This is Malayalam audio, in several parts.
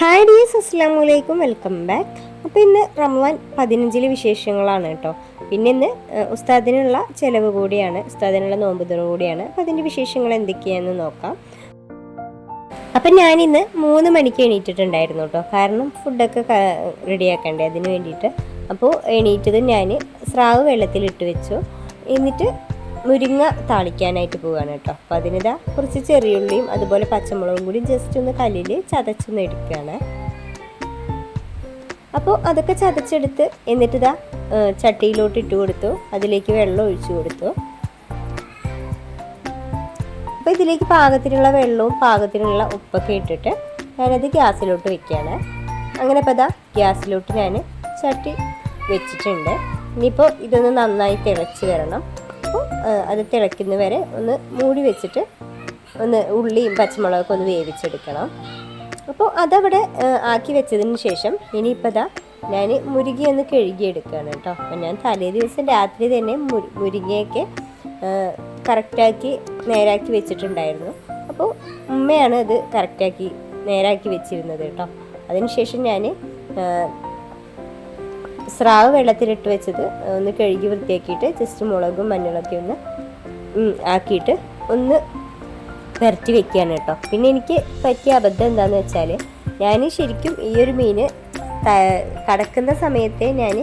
ഹായ് ഡിയേഴ്സ് അസ്സാം വലൈക്കും വെൽക്കം ബാക്ക് അപ്പോൾ ഇന്ന് റമദാൻ പതിനഞ്ചിലെ വിശേഷങ്ങളാണ് കേട്ടോ. പിന്നെ ഇന്ന് ഉസ്താദിനുള്ള ചിലവ് കൂടിയാണ് ഉസ്താദിനുള്ള നോമ്പ് തുറ കൂടിയാണ്. അപ്പോൾ അതിന്റെ വിശേഷങ്ങൾ എന്തൊക്കെയാണെന്ന് നോക്കാം. അപ്പം ഞാനിന്ന് മൂന്ന് മണിക്ക് എണീറ്റിട്ടുണ്ടായിരുന്നു കേട്ടോ. കാരണം ഫുഡൊക്കെ റെഡിയാക്കണ്ടേ അതിന് വേണ്ടിയിട്ട്. അപ്പോൾ എണീറ്റത് ഞാൻ സ്രാവ് വെള്ളത്തിലിട്ട് വെച്ചു. എന്നിട്ട് മുരിങ്ങ താളിക്കാനായിട്ട് പോവാണ് കേട്ടോ. അപ്പോൾ അതിനിതാ കുറച്ച് ചെറിയുള്ളിയും അതുപോലെ പച്ചമുളകും കൂടി ജസ്റ്റ് ഒന്ന് കല്ലിൽ ചതച്ചൊന്ന് എടുക്കുകയാണ്. അപ്പോൾ അതൊക്കെ ചതച്ചെടുത്ത് എന്നിട്ട് ഇതാ ചട്ടിയിലോട്ട് ഇട്ട് കൊടുത്തു. അതിലേക്ക് വെള്ളം ഒഴിച്ചു കൊടുത്തു. അപ്പോൾ ഇതിലേക്ക് പാകത്തിനുള്ള വെള്ളവും പാകത്തിനുള്ള ഉപ്പൊക്കെ ഇട്ടിട്ട് ഞാനത് ഗ്യാസിലോട്ട് വെക്കുകയാണ്. അങ്ങനെ അപ്പോൾ അതാ ഗ്യാസിലോട്ട് ഞാൻ ചട്ടി വെച്ചിട്ടുണ്ട്. ഇനിയിപ്പോൾ ഇതൊന്ന് നന്നായി തിളച്ച് വരണം. അത് തിളയ്ക്കുന്ന വരെ ഒന്ന് മൂടി വെച്ചിട്ട് ഒന്ന് ഉള്ളിയും പച്ചമുളകൊക്കെ ഒന്ന് വേവിച്ചെടുക്കണം. അപ്പോൾ അതവിടെ ആക്കി വെച്ചതിന് ശേഷം ഇനിയിപ്പോൾ ദാ ഞാൻ മുരുകി ഒന്ന് കഴുകിയെടുക്കുകയാണ് കേട്ടോ. അപ്പം ഞാൻ തലേ ദിവസം രാത്രി തന്നെ മുരി- മുരിങ്ങയൊക്കെ കറക്റ്റാക്കി നേരാക്കി വെച്ചിട്ടുണ്ടായിരുന്നു. അപ്പോൾ ഉമ്മയാണ് അത് കറക്റ്റാക്കി നേരാക്കി വെച്ചിരുന്നത് കേട്ടോ. അതിനുശേഷം ഞാൻ സ്രാവ് വെള്ളത്തിലിട്ട് വെച്ചത് ഒന്ന് കഴുകി വൃത്തിയാക്കിയിട്ട് ജസ്റ്റ് മുളകും മഞ്ഞളൊക്കെ ഒന്ന് ആക്കിയിട്ട് ഒന്ന് പുരട്ടി വെക്കുകയാണ് കേട്ടോ. പിന്നെ എനിക്ക് പറ്റിയ അബദ്ധം എന്താണെന്ന് വെച്ചാൽ ഞാൻ ശരിക്കും ഈ ഒരു മീൻ കടക്കുന്ന സമയത്തെ ഞാൻ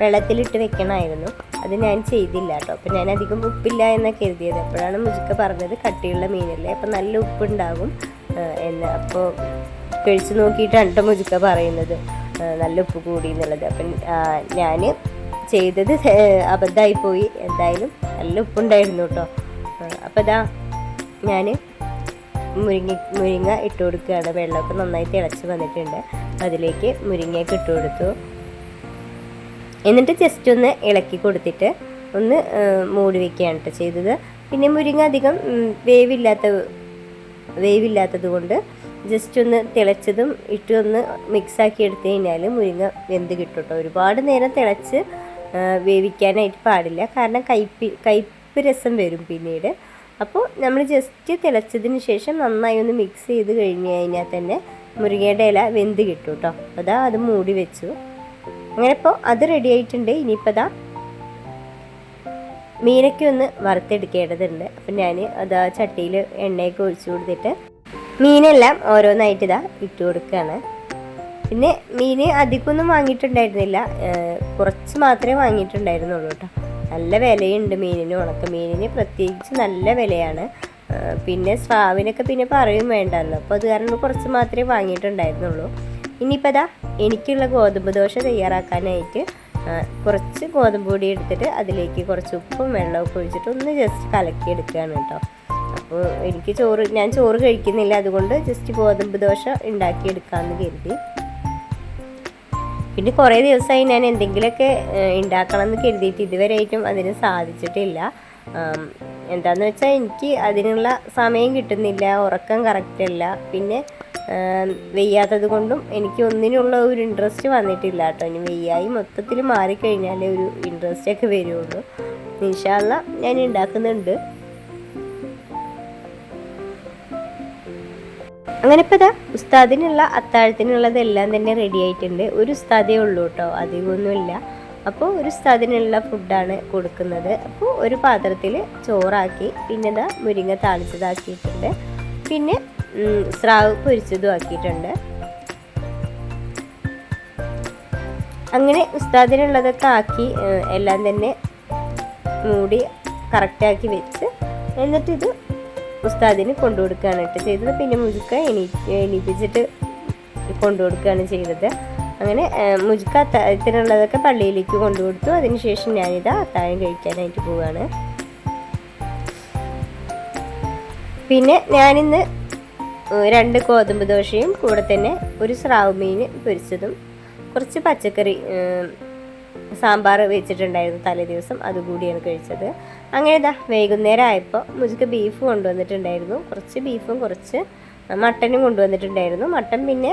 വെള്ളത്തിലിട്ട് വെക്കണമായിരുന്നു. അത് ഞാൻ ചെയ്തില്ല കേട്ടോ. അപ്പം ഞാൻ അധികം ഉപ്പില്ല എന്നൊക്കെ കരുതിയത്. അപ്പോഴാണ് മുജിക്ക പറഞ്ഞത് കട്ടിയുള്ള മീനല്ലേ അപ്പം നല്ല ഉപ്പുണ്ടാകും എന്ന്. അപ്പോൾ കഴിച്ചു നോക്കിയിട്ടാണ് കേട്ടോ മുജിക്ക പറയുന്നത്. നല്ല ഉപ്പ് കൂടി എന്നുള്ളത്. അപ്പം ഞാൻ ചെയ്തത് അബദ്ധമായി പോയി എന്തായാലും നല്ല ഉപ്പുണ്ടായിരുന്നു കേട്ടോ. അപ്പോൾ ഇതാ ഞാൻ മുരിങ്ങ മുരിങ്ങ ഇട്ട് കൊടുക്കുകയാണ്. വെള്ളമൊക്കെ നന്നായി തിളച്ച് വന്നിട്ടുണ്ട്. അതിലേക്ക് മുരിങ്ങയൊക്കെ ഇട്ട് കൊടുത്തു. എന്നിട്ട് ജസ്റ്റ് ഒന്ന് ഇളക്കി കൊടുത്തിട്ട് ഒന്ന് മൂടി വെക്കുകയാണ് കേട്ടോ ചെയ്തത്. പിന്നെ മുരിങ്ങ അധികം വേവില്ലാത്ത വേവില്ലാത്തത് കൊണ്ട് ജസ്റ്റ് ഒന്ന് തിളച്ചതും ഇട്ട് ഒന്ന് മിക്സാക്കി എടുത്തു കഴിഞ്ഞാൽ മുരിങ്ങ വെന്ത് കിട്ടും കേട്ടോ ഒരുപാട് നേരം തിളച്ച് വേവിക്കാനായിട്ട് പാടില്ല. കാരണം കയ്പി കയ്പ് രസം വരും പിന്നീട്. അപ്പോൾ നമ്മൾ ജസ്റ്റ് തിളച്ചതിന് ശേഷം നന്നായി ഒന്ന് മിക്സ് ചെയ്ത് കഴിഞ്ഞ് കഴിഞ്ഞാൽ തന്നെ മുരിങ്ങയുടെ ഇല വെന്ത് കിട്ടും കേട്ടോ അതാ അത് മൂടി വെച്ചു. അങ്ങനെ ഇപ്പോൾ അത് റെഡി ആയിട്ടുണ്ട്. ഇനിയിപ്പോൾ അതാ മീനൊക്കെ ഒന്ന് വറുത്തെടുക്കേണ്ടതുണ്ട്. അപ്പം ഞാൻ അതാ ചട്ടിയിൽ എണ്ണയൊക്കെ ഒഴിച്ചു കൊടുത്തിട്ട് മീനെല്ലാം ഓരോന്നായിട്ട് ഇതാ ഇട്ട് കൊടുക്കുകയാണ് പിന്നെ മീൻ അധികമൊന്നും വാങ്ങിയിട്ടുണ്ടായിരുന്നില്ല. കുറച്ച് മാത്രമേ വാങ്ങിയിട്ടുണ്ടായിരുന്നുള്ളൂ കേട്ടോ. നല്ല വിലയുണ്ട് മീനിന് ഉണക്ക മീനിന്. പ്രത്യേകിച്ച് നല്ല വിലയാണ്. പിന്നെ സ്രാവിനൊക്കെ പിന്നെ പറയും വേണ്ടല്ലോ അപ്പോൾ അത് കാരണം കുറച്ച് മാത്രമേ വാങ്ങിയിട്ടുണ്ടായിരുന്നുള്ളൂ. ഇനിയിപ്പോൾ അതാ എനിക്കുള്ള ഗോതമ്പ് ദോശ തയ്യാറാക്കാനായിട്ട് കുറച്ച് ഗോതമ്പ് പൊടി എടുത്തിട്ട് അതിലേക്ക് കുറച്ച് ഉപ്പും വെള്ളമൊക്കെ ഒഴിച്ചിട്ട് ഒന്ന് ജസ്റ്റ് കലക്കി എടുക്കുകയാണ് കേട്ടോ. അപ്പോൾ എനിക്ക് ചോറ് ഞാൻ ചോറ് കഴിക്കുന്നില്ല. അതുകൊണ്ട് ജസ്റ്റ് ഗോതമ്പ് ദോശ ഉണ്ടാക്കിയെടുക്കാമെന്ന് കരുതി. പിന്നെ കുറേ ദിവസമായി ഞാൻ എന്തെങ്കിലുമൊക്കെ ഉണ്ടാക്കണം എന്ന് കരുതിയിട്ട് ഇതുവരെയായിട്ടും അതിന് സാധിച്ചിട്ടില്ല. എന്താന്ന് വെച്ചാൽ എനിക്ക് അതിനുള്ള സമയം കിട്ടുന്നില്ല ഉറക്കം കറക്റ്റല്ല പിന്നെ വെയ്യാത്തത് കൊണ്ടും എനിക്ക് ഒന്നിനുള്ള ഒരു ഇൻട്രസ്റ്റ് വന്നിട്ടില്ല കേട്ടോ. ഇനി വെയ്യായി മൊത്തത്തിൽ മാറിക്കഴിഞ്ഞാലേ ഒരു ഇൻട്രസ്റ്റ് ഒക്കെ വരുള്ളൂ. ഇൻഷാല്ല ഞാൻ ഉണ്ടാക്കുന്നുണ്ട്. അങ്ങനെ ഇപ്പോൾ ഇതാ ഉസ്താദിനുള്ള അത്താഴത്തിനുള്ളതെല്ലാം തന്നെ റെഡി ആയിട്ടുണ്ട്. ഒരു ഉസ്താദേ ഉള്ളൂ കേട്ടോ അധികമൊന്നുമില്ല അപ്പോൾ ഒരു ഉസ്താദിനുള്ള ഫുഡാണ് കൊടുക്കുന്നത്. അപ്പോൾ ഒരു പാത്രത്തിൽ ചോറാക്കി പിന്നെ ഇതാ മുരിങ്ങ താളിച്ചതാക്കിയിട്ടുണ്ട്. പിന്നെ സ്രാവ് പൊരിച്ചതും ആക്കിയിട്ടുണ്ട്. അങ്ങനെ ഉസ്താദിനുള്ളതൊക്കെ ആക്കി എല്ലാം തന്നെ മൂടി കറക്റ്റാക്കി വെച്ച് എന്നിട്ടിത് ഉസ്താദിന് കൊണ്ടു കൊടുക്കുകയാണ് ചെയ്തത്. പിന്നെ മുജുക്ക എണീ എണീപ്പിച്ചിട്ട് കൊണ്ടു കൊടുക്കുകയാണ് ചെയ്തത്. അങ്ങനെ മുജുക്ക അത്താഴത്തിനുള്ളതൊക്കെ പള്ളിയിലേക്ക് കൊണ്ടു കൊടുത്തു അതിനുശേഷം ഞാനിത് അത്താഴം കഴിക്കാനായിട്ട് പോവുകയാണ്. പിന്നെ ഞാനിന്ന് രണ്ട് ഗോതമ്പ് ദോശയും കൂടെ തന്നെ ഒരു സ്രാവ് മീൻ പൊരിച്ചതും കുറച്ച് പച്ചക്കറി സാമ്പാർ വെച്ചിട്ടുണ്ടായിരുന്നു തലേ ദിവസം അതുകൂടിയാണ് കഴിച്ചത്. അങ്ങനെ ഇതാ വൈകുന്നേരം ആയപ്പോൾ മുജിക്ക് ബീഫ് കൊണ്ടുവന്നിട്ടുണ്ടായിരുന്നു. കുറച്ച് ബീഫും കുറച്ച് മട്ടനും കൊണ്ടുവന്നിട്ടുണ്ടായിരുന്നു. മട്ടൻ പിന്നെ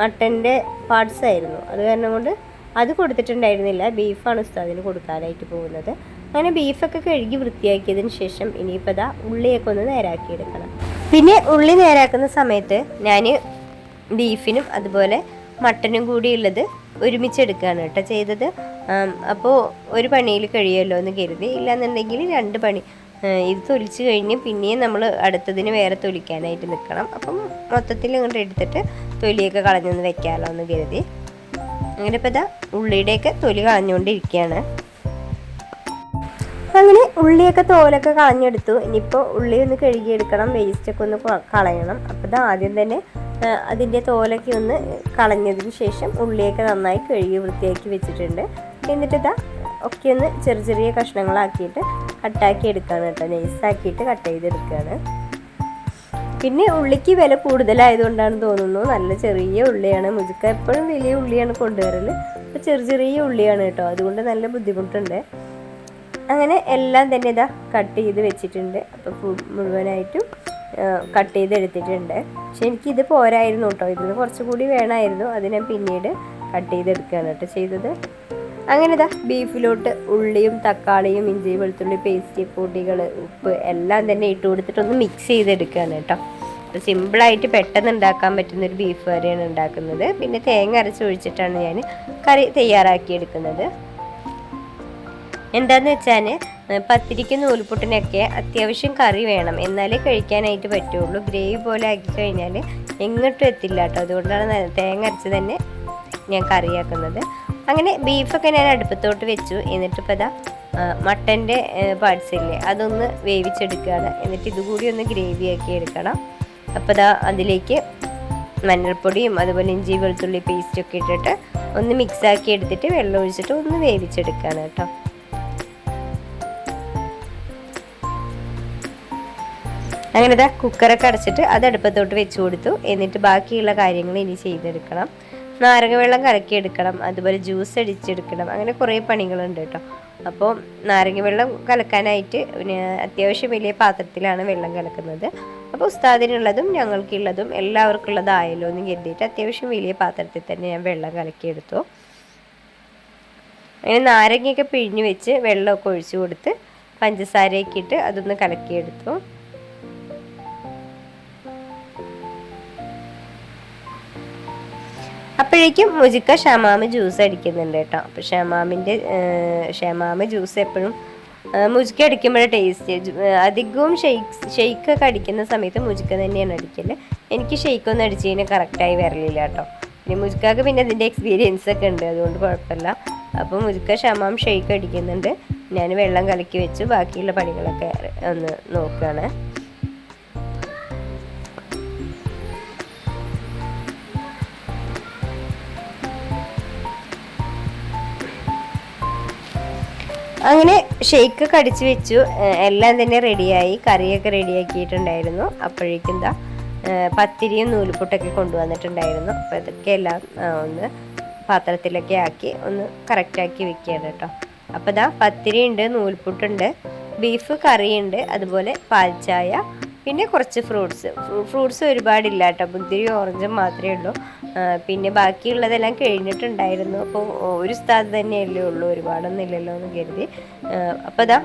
മട്ടന്റെ പാർട്സ് ആയിരുന്നു. അത് കാരണം കൊണ്ട് അത് കൊടുത്തിട്ടുണ്ടായിരുന്നില്ല. ബീഫാണ് ഉസ്താദിന് കൊടുക്കാനായിട്ട് പോകുന്നത്. അങ്ങനെ ബീഫൊക്കെ കഴുകി വൃത്തിയാക്കിയതിന് ശേഷം ഇനിയിപ്പോൾ ഇതാ ഉള്ളിയൊക്കെ ഒന്ന് നേരാക്കിയെടുക്കണം. പിന്നെ ഉള്ളി നേരാക്കുന്ന സമയത്ത് ഞാൻ ബീഫിനും അതുപോലെ മട്ടനും കൂടി ഉള്ളത് ഒരുമിച്ചെടുക്കുകയാണ് കേട്ടോ ചെയ്തത്. അപ്പോൾ ഒരു പണിയിൽ കഴിയുമല്ലോ എന്ന് കരുതി. ഇല്ലാന്നുണ്ടെങ്കിൽ രണ്ട് പണി. ഇത് തൊലിച്ച് കഴിഞ്ഞ് പിന്നെയും നമ്മൾ അടുത്തതിന് വേറെ തൊലിക്കാനായിട്ട് നിൽക്കണം. അപ്പം മൊത്തത്തിൽ ഇങ്ങോട്ട് എടുത്തിട്ട് തൊലിയൊക്കെ കളഞ്ഞൊന്ന് വെക്കാമല്ലോ എന്ന് കരുതി. അങ്ങനെ ഇപ്പോൾ ഇതാ ഉള്ളിയുടെയൊക്കെ തൊലി കളഞ്ഞുകൊണ്ടിരിക്കുകയാണ്. അങ്ങനെ ഉള്ളിയൊക്കെ തോലൊക്കെ കളഞ്ഞെടുത്തു. ഇനിയിപ്പോൾ ഉള്ളി ഒന്ന് കഴുകിയെടുക്കണം വേസ്റ്റൊക്കെ ഒന്ന് കളയണം. അപ്പോൾ ഇത് ആദ്യം തന്നെ അതിന്റെ തോലൊക്കെ ഒന്ന് കളഞ്ഞതിന് ശേഷം ഉള്ളിയൊക്കെ നന്നായി കഴുകി വൃത്തിയാക്കി വെച്ചിട്ടുണ്ട്. എന്നിട്ട് ഇതാ ഒക്കെ ഒന്ന് ചെറിയ ചെറിയ കഷ്ണങ്ങളാക്കിയിട്ട് കട്ടാക്കി എടുക്കുകയാണ് കേട്ടോ. നൈസാക്കിയിട്ട് കട്ട് ചെയ്തെടുക്കുകയാണ് പിന്നെ ഉള്ളിക്ക് വില കൂടുതലായതുകൊണ്ടാണ് തോന്നുന്നു. നല്ല ചെറിയ ഉള്ളിയാണ്. മുജുക്ക എപ്പോഴും വലിയ ഉള്ളിയാണ് കൊണ്ടുവരൽ അപ്പോൾ ചെറിയ ചെറിയ ഉള്ളിയാണ് കേട്ടോ. അതുകൊണ്ട് നല്ല ബുദ്ധിമുട്ടുണ്ട്. അങ്ങനെ എല്ലാം തന്നെ ഇതാ കട്ട് ചെയ്ത് വെച്ചിട്ടുണ്ട്. അപ്പോൾ ഫുഡ് മുഴുവനായിട്ടും കട്ട് ചെയ്ത് എടുത്തിട്ടുണ്ട്. പക്ഷെ എനിക്കിത് പോരായിരുന്നു കേട്ടോ. ഇതിന് കുറച്ചുകൂടി വേണമായിരുന്നു അതിനെ പിന്നീട് കട്ട് ചെയ്തെടുക്കുകയാണ് കേട്ടോ ചെയ്തത്. അങ്ങനെ ഇതാ ബീഫിലോട്ട് ഉള്ളിയും തക്കാളിയും ഇഞ്ചി വെളുത്തുള്ളി പേസ്റ്റ് പൊടികൾ ഉപ്പ് എല്ലാം തന്നെ ഇട്ട് കൊടുത്തിട്ടൊന്ന് മിക്സ് ചെയ്തെടുക്കുകയാണ് കേട്ടോ. അപ്പോൾ സിമ്പിളായിട്ട് പെട്ടെന്ന് ഉണ്ടാക്കാൻ പറ്റുന്ന ഒരു ബീഫ് കറിയാണ് ഉണ്ടാക്കുന്നത്. പിന്നെ തേങ്ങ അരച്ച് ഒഴിച്ചിട്ടാണ് ഞാൻ കറി തയ്യാറാക്കിയെടുക്കുന്നത്. എന്താന്ന് വെച്ചാൽ പത്തിരിക്ക നൂൽപുട്ടിനൊക്കെ അത്യാവശ്യം കറി വേണം. എന്നാലേ കഴിക്കാനായിട്ട് പറ്റുള്ളൂ. ഗ്രേവി പോലെ ആക്കി കഴിഞ്ഞാൽ എങ്ങോട്ടും എത്തില്ല കേട്ടോ. അതുകൊണ്ടാണ് തേങ്ങ അരച്ച് തന്നെ ഞാൻ കറിയാക്കുന്നത്. അങ്ങനെ ബീഫൊക്കെ ഞാൻ അടുപ്പത്തോട്ട് വെച്ചു. എന്നിട്ട് ഇപ്പോൾ ഇതാ മട്ടന്റെ പാർട്സ് ഇല്ലേ അതൊന്ന് വേവിച്ചെടുക്കുകയാണ്. എന്നിട്ട് ഇതുകൂടി ഒന്ന് ഗ്രേവി ആക്കി എടുക്കണം. അപ്പോൾ ഇതാ അതിലേക്ക് മഞ്ഞൾപ്പൊടിയും അതുപോലെ ഇഞ്ചി വെളുത്തുള്ളി പേസ്റ്റൊക്കെ ഇട്ടിട്ട് ഒന്ന് മിക്സ് ആക്കി എടുത്തിട്ട് വെള്ളം ഒഴിച്ചിട്ട് ഒന്ന് വേവിച്ചെടുക്കുകയാണ് കേട്ടോ. അങ്ങനെ ഇതാ കുക്കറൊക്കെ അടച്ചിട്ട് അത് അടുപ്പത്തോട്ട് വെച്ച് കൊടുത്തു. എന്നിട്ട് ബാക്കിയുള്ള കാര്യങ്ങൾ ഇനി ചെയ്തെടുക്കണം. നാരങ്ങവെള്ളം കലക്കിയെടുക്കണം. അതുപോലെ ജ്യൂസ് അടിച്ചെടുക്കണം. അങ്ങനെ കുറേ പണികളുണ്ട് കേട്ടോ. അപ്പോൾ നാരങ്ങ വെള്ളം കലക്കാനായിട്ട് അത്യാവശ്യം വലിയ പാത്രത്തിലാണ് വെള്ളം കലക്കുന്നത്. അപ്പോൾ ഉസ്താദിനുള്ളതും ഞങ്ങൾക്കുള്ളതും എല്ലാവർക്കുള്ളതായല്ലോ എന്ന് കരുതിയിട്ട് അത്യാവശ്യം വലിയ പാത്രത്തിൽ തന്നെ ഞാൻ വെള്ളം കലക്കിയെടുത്തു. അങ്ങനെ നാരങ്ങയൊക്കെ പിഴിഞ്ഞ് വെച്ച് വെള്ളമൊക്കെ ഒഴിച്ചു കൊടുത്ത് പഞ്ചസാരയൊക്കെ ഇട്ട് അതൊന്ന് കലക്കിയെടുത്തു. അപ്പോഴേക്കും മുജിക്ക ഷമാമ് ജ്യൂസ് അടിക്കുന്നുണ്ട് കേട്ടോ. അപ്പോൾ ഷമാമിന്റെ ഷമാമ് ജ്യൂസ് എപ്പോഴും മുജിക്ക അടിക്കുമ്പോഴേ ടേസ്റ്റ് അധികവും ഷെയ്ക്ക് ഷെയ്ക്കൊക്കെ അടിക്കുന്ന സമയത്ത് മുജിക്ക തന്നെയാണ് അടിക്കൽ. എനിക്ക് ഷെയ്ക്കൊന്നും അടിച്ച് കഴിഞ്ഞാൽ കറക്റ്റായി വരലില്ല കേട്ടോ. പിന്നെ മുജിക്കാക്ക് പിന്നെ അതിന്റെ എക്സ്പീരിയൻസ് ഒക്കെ ഉണ്ട് അതുകൊണ്ട് കുഴപ്പമില്ല. അപ്പോൾ മുജിക്ക ഷമാം ഷെയ്ക്ക് അടിക്കുന്നുണ്ട്. ഞാൻ വെള്ളം കലക്കി വെച്ച് ബാക്കിയുള്ള പണികളൊക്കെ ഒന്ന് നോക്കുകയാണ്. അങ്ങനെ ഷെയ്ക്ക് കടിച്ചു വെച്ചു. എല്ലാം തന്നെ റെഡിയായി കറിയൊക്കെ റെഡിയാക്കിയിട്ടുണ്ടായിരുന്നു അപ്പോഴേക്കും എന്താ പത്തിരിയും നൂൽപുട്ടൊക്കെ കൊണ്ടുവന്നിട്ടുണ്ടായിരുന്നു. അപ്പോൾ ഇതൊക്കെ എല്ലാം ഒന്ന് പാത്രത്തിലൊക്കെ ആക്കി ഒന്ന് കറക്റ്റാക്കി വെക്കുകയാണ് കേട്ടോ. അപ്പോൾ ഇതാ പത്തിരി ഉണ്ട് നൂൽപുട്ടുണ്ട് ബീഫ് കറിയുണ്ട് അതുപോലെ പാൽച്ചായ പിന്നെ കുറച്ച് ഫ്രൂട്ട്സ്. ഫ്രൂട്ട്സ് ഒരുപാടില്ല കേട്ടോ. മുന്തിരി ഓറഞ്ചും മാത്രമേ ഉള്ളൂ. പിന്നെ ബാക്കിയുള്ളതെല്ലാം കഴിഞ്ഞിട്ടുണ്ടായിരുന്നു. അപ്പോൾ ഒരു സ്ഥലത്ത് തന്നെയല്ലേ ഉള്ളൂ. ഒരുപാടൊന്നും ഇല്ലല്ലോ എന്ന് കരുതി. അപ്പോൾ അതാ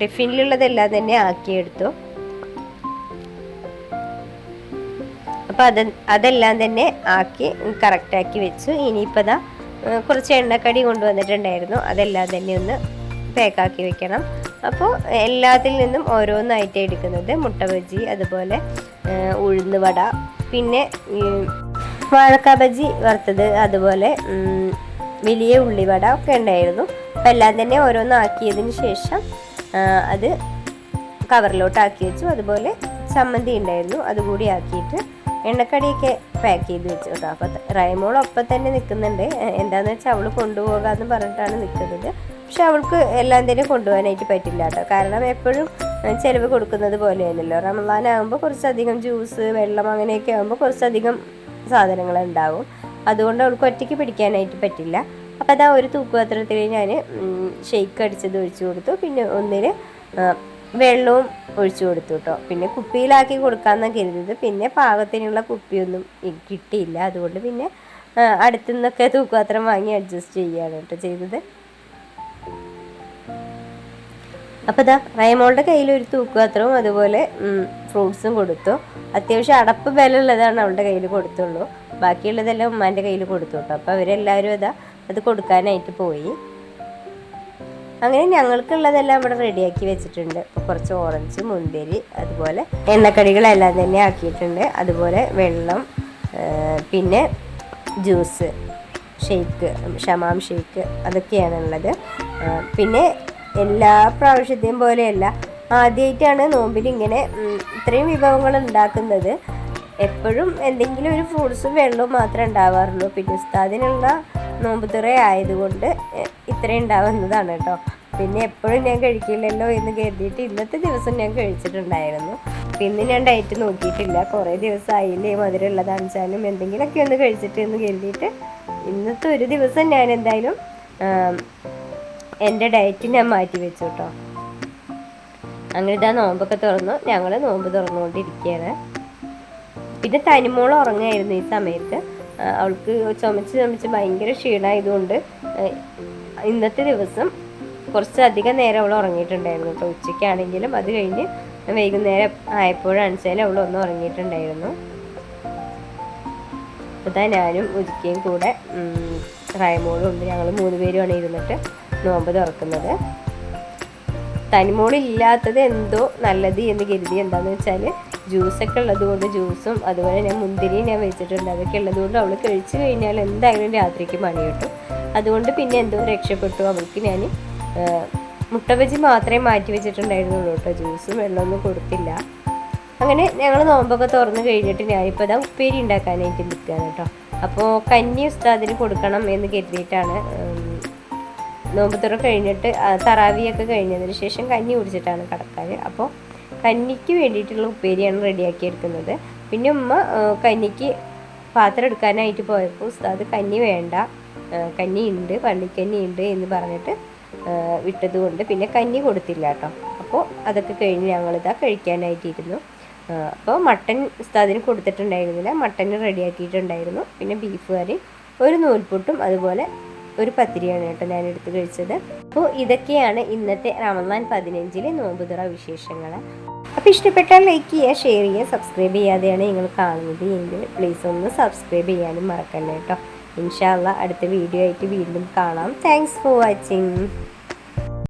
ടിഫിനിലുള്ളതെല്ലാം തന്നെ ആക്കിയെടുത്തു. അപ്പോൾ അത് അതെല്ലാം തന്നെ ആക്കി കറക്റ്റാക്കി വെച്ചു. ഇനിയിപ്പോൾ ഏഹ് കുറച്ച് എണ്ണക്കടി കൊണ്ടുവന്നിട്ടുണ്ടായിരുന്നു. അതെല്ലാം തന്നെ ഒന്ന് പാക്കാക്കി വെക്കണം. അപ്പോൾ എല്ലാത്തിൽ നിന്നും ഓരോന്നായിട്ട് എടുക്കുന്നത്. മുട്ട ബജി അതുപോലെ ഉഴുന്ന് വട പിന്നെ വാഴക്ക ബജി വറുത്തത് അതുപോലെ വലിയ ഉള്ളിവട ഒക്കെ ഉണ്ടായിരുന്നു. അപ്പോൾ എല്ലാം തന്നെ ഓരോന്നാക്കിയതിന് ശേഷം അത് കവറിലോട്ട് ആക്കി വെച്ചു. അതുപോലെ ചമ്മന്തി ഉണ്ടായിരുന്നു. അതുകൂടി ആക്കിയിട്ട് എണ്ണക്കടിയൊക്കെ പാക്ക് ചെയ്ത് വെച്ചു കേട്ടോ. അപ്പോൾ റൈമോൾ ഒപ്പം തന്നെ നിൽക്കുന്നുണ്ട് എന്താണെന്ന് വെച്ചാൽ അവൾ കൊണ്ടുപോകാമെന്ന് പറഞ്ഞിട്ടാണ് നിൽക്കുന്നത് പക്ഷെ അവൾക്ക് എല്ലാം തന്നെ കൊണ്ടുപോകാനായിട്ട് പറ്റില്ല കേട്ടോ. കാരണം എപ്പോഴും ചിലവ് കൊടുക്കുന്നത് പോലെയല്ലല്ലോ റമദാനാകുമ്പോൾ കുറച്ചധികം ജ്യൂസ് വെള്ളം അങ്ങനെയൊക്കെ ആകുമ്പോൾ കുറച്ചധികം സാധനങ്ങൾ ഉണ്ടാവും. അതുകൊണ്ട് അവൾക്ക് ഒറ്റയ്ക്ക് പിടിക്കാനായിട്ട് പറ്റില്ല. അപ്പോൾ അതാ ഒരു തൂക്കുപാത്രത്തിൽ ഞാൻ ഷെയ്ക്ക് അടിച്ചത് ഒഴിച്ചു കൊടുത്തു. പിന്നെ ഒന്നിന് ആ, വെള്ളവും ഒഴിച്ചു കൊടുത്തു കേട്ടോ പിന്നെ കുപ്പിയിലാക്കി കൊടുക്കാമെന്നാണ് കരുതിയത്. പിന്നെ പാകത്തിനുള്ള കുപ്പിയൊന്നും കിട്ടിയില്ല. അതുകൊണ്ട് പിന്നെ അടുത്തു നിന്നൊക്കെ തൂക്കുപാത്രം വാങ്ങി അഡ്ജസ്റ്റ് ചെയ്യുകയാണ് കേട്ടോ ചെയ്തത്. അപ്പോൾ ഇതാ റൈമോളുടെ കയ്യിൽ ഒരു തൂക്കുപാത്രവും അതുപോലെ ഫ്രൂട്ട്സും കൊടുത്തു. അത്യാവശ്യം അടപ്പ് ബലമുള്ളതാണ് അവളുടെ കയ്യിൽ കൊടുത്തുള്ളൂ. ബാക്കിയുള്ളതെല്ലാം ഉമ്മാന്റെ കയ്യിൽ കൊടുത്തു കേട്ടോ അപ്പോൾ അവരെല്ലാവരും അതാ അത് കൊടുക്കാനായിട്ട് പോയി. അങ്ങനെ ഞങ്ങൾക്കുള്ളതെല്ലാം ഇവിടെ റെഡിയാക്കി വെച്ചിട്ടുണ്ട്. ഇപ്പോൾ കുറച്ച് ഓറഞ്ച് മുന്തിരി അതുപോലെ എണ്ണക്കടികളെല്ലാം തന്നെ ആക്കിയിട്ടുണ്ട്. അതുപോലെ വെള്ളം പിന്നെ ജ്യൂസ് ഷെയ്ക്ക് ഷമാം ഷെയ്ക്ക് അതൊക്കെയാണുള്ളത്. പിന്നെ എല്ലാ പ്രാവശ്യത്തെയും പോലെയല്ല ആദ്യമായിട്ടാണ് നോമ്പിൽ ഇങ്ങനെ ഇത്രയും വിഭവങ്ങൾ ഉണ്ടാക്കുന്നത്. എപ്പോഴും എന്തെങ്കിലും ഒരു ഫ്രൂട്ട്സും വെള്ളവും മാത്രമേ ഉണ്ടാവാറുള്ളൂ. പിന്നെ ഉസ്താദിനുള്ള നോമ്പ് തുറ ആയതുകൊണ്ട് ഇത്രയും ഉണ്ടാവുന്നതാണ് കേട്ടോ. പിന്നെ എപ്പോഴും ഞാൻ കഴിക്കില്ലല്ലോ എന്ന് കരുതിയിട്ട് ഇന്നത്തെ ദിവസം ഞാൻ കഴിച്ചിട്ടുണ്ടായിരുന്നു. പിന്നെ ഞാൻ ഡയറ്റ് നോക്കിയിട്ടില്ല. കുറേ ദിവസമായില്ലേ മധുരമുള്ളതാണെന്ന് വെച്ചാലും എന്തെങ്കിലുമൊക്കെ ഒന്ന് കഴിച്ചിട്ട് എന്ന് കരുതിയിട്ട് ഇന്നത്തെ ഒരു ദിവസം ഞാൻ എന്തായാലും എന്റെ ഡയറ്റ് ഞാൻ മാറ്റി വെച്ചു കേട്ടോ. അങ്ങനെ ഇതാ നോമ്പൊക്കെ തുറന്നു. ഞങ്ങൾ നോമ്പ് തുറന്നുകൊണ്ടിരിക്കുകയാണ്. പിന്നെ തനിമോൾ ഉറങ്ങായിരുന്നു ഈ സമയത്ത്. അവൾക്ക് ചുമച്ച് ചുമച്ച് ഭയങ്കര ക്ഷീണമായതുകൊണ്ട് ഇന്നത്തെ ദിവസം കുറച്ചധികം നേരം അവൾ ഉറങ്ങിയിട്ടുണ്ടായിരുന്നു കേട്ടോ. ഉച്ചയ്ക്കാണെങ്കിലും അത് കഴിഞ്ഞ് വൈകുന്നേരം ആയപ്പോഴാണ് വെച്ചാൽ അവൾ ഒന്ന് ഉറങ്ങിയിട്ടുണ്ടായിരുന്നു. അതാ ഞാനും ഉദിക്കയും കൂടെ റയമോളും ഉണ്ട്. ഞങ്ങൾ മൂന്ന് പേരുമാണ് ഇരുന്നിട്ട് നോമ്പ് തുറക്കുന്നത്. തനിമോളില്ലാത്തത് എന്തോ നല്ലത് എന്ന് കരുതി എന്താണെന്ന് വെച്ചാൽ ജ്യൂസൊക്കെ ഉള്ളത് കൊണ്ട് ജ്യൂസും അതുപോലെ ഞാൻ മുന്തിരിയും ഞാൻ വെച്ചിട്ടുണ്ട്. അതൊക്കെ ഉള്ളത് കൊണ്ട് അവൾ കഴിച്ചു കഴിഞ്ഞാൽ എന്തായാലും രാത്രിക്ക് മണി കിട്ടും. അതുകൊണ്ട് പിന്നെ എന്തോ രക്ഷപ്പെട്ടു. അവൾക്ക് ഞാൻ മുട്ട ബജി മാത്രമേ മാറ്റി വെച്ചിട്ടുണ്ടായിരുന്നുള്ളൂ കേട്ടോ. ജ്യൂസും വെള്ളമൊന്നും കൊടുത്തില്ല. അങ്ങനെ ഞങ്ങൾ നോമ്പൊക്കെ തുറന്നു കഴിഞ്ഞിട്ട് ഞാനിപ്പോൾ ഇതാ ഉപ്പേരി ഉണ്ടാക്കാനായിട്ട് നിൽക്കുകയാണ് കേട്ടോ. അപ്പോൾ കന്നി ഉസ്താദിന് കൊടുക്കണം എന്ന് കരുതിയിട്ടാണ് നോമ്പ് തുറ കഴിഞ്ഞിട്ട് തറാവിയൊക്കെ കഴിഞ്ഞതിന് ശേഷം കഞ്ഞി കുടിച്ചിട്ടാണ് കടക്കാറ്. അപ്പോൾ കഞ്ഞിക്ക് വേണ്ടിയിട്ടുള്ള ഉപ്പേരിയാണ് റെഡിയാക്കി എടുക്കുന്നത്. പിന്നെ ഉമ്മ കഞ്ഞിക്ക് പാത്രം എടുക്കാനായിട്ട് പോയപ്പോൾ ഉസ്താദ് കഞ്ഞി വേണ്ട. കഞ്ഞി ഉണ്ട് പള്ളിക്കഞ്ഞി ഉണ്ട് എന്ന് പറഞ്ഞിട്ട് വിട്ടതുകൊണ്ട് വിട്ടത് കൊണ്ട് പിന്നെ കഞ്ഞി കൊടുത്തില്ല കേട്ടോ. അപ്പോൾ അതൊക്കെ കഴിഞ്ഞ് ഞങ്ങളിതാ കഴിക്കാനായിട്ടിരുന്നു. അപ്പോൾ മട്ടൻ ഉസ്താദിന് കൊടുത്തിട്ടുണ്ടായിരുന്നില്ല. മട്ടൻ റെഡിയാക്കിയിട്ടുണ്ടായിരുന്നു. പിന്നെ ബീഫ് കറി ഒരു നൂൽപുട്ടും അതുപോലെ ഒരു പത്തിരിയാണ് കേട്ടോ ഞാൻ എടുത്ത് കഴിച്ചത്. അപ്പോൾ ഇതൊക്കെയാണ് ഇന്നത്തെ റമദാൻ പതിനഞ്ചിലെ നോമ്പുതുറ വിശേഷങ്ങൾ. അപ്പോൾ ഇഷ്ടപ്പെട്ടാൽ ലൈക്ക് ചെയ്യുക ഷെയർ ചെയ്യുക സബ്സ്ക്രൈബ് ചെയ്യാതെയാണ് നിങ്ങൾ കാണുന്നത് എങ്കിൽ പ്ലീസ് ഒന്ന് സബ്സ്ക്രൈബ് ചെയ്യാനും മറക്കല്ലേ കേട്ടോ. ഇൻഷാല്ല അടുത്ത വീഡിയോ ആയിട്ട് വീണ്ടും കാണാം. Thanks for watching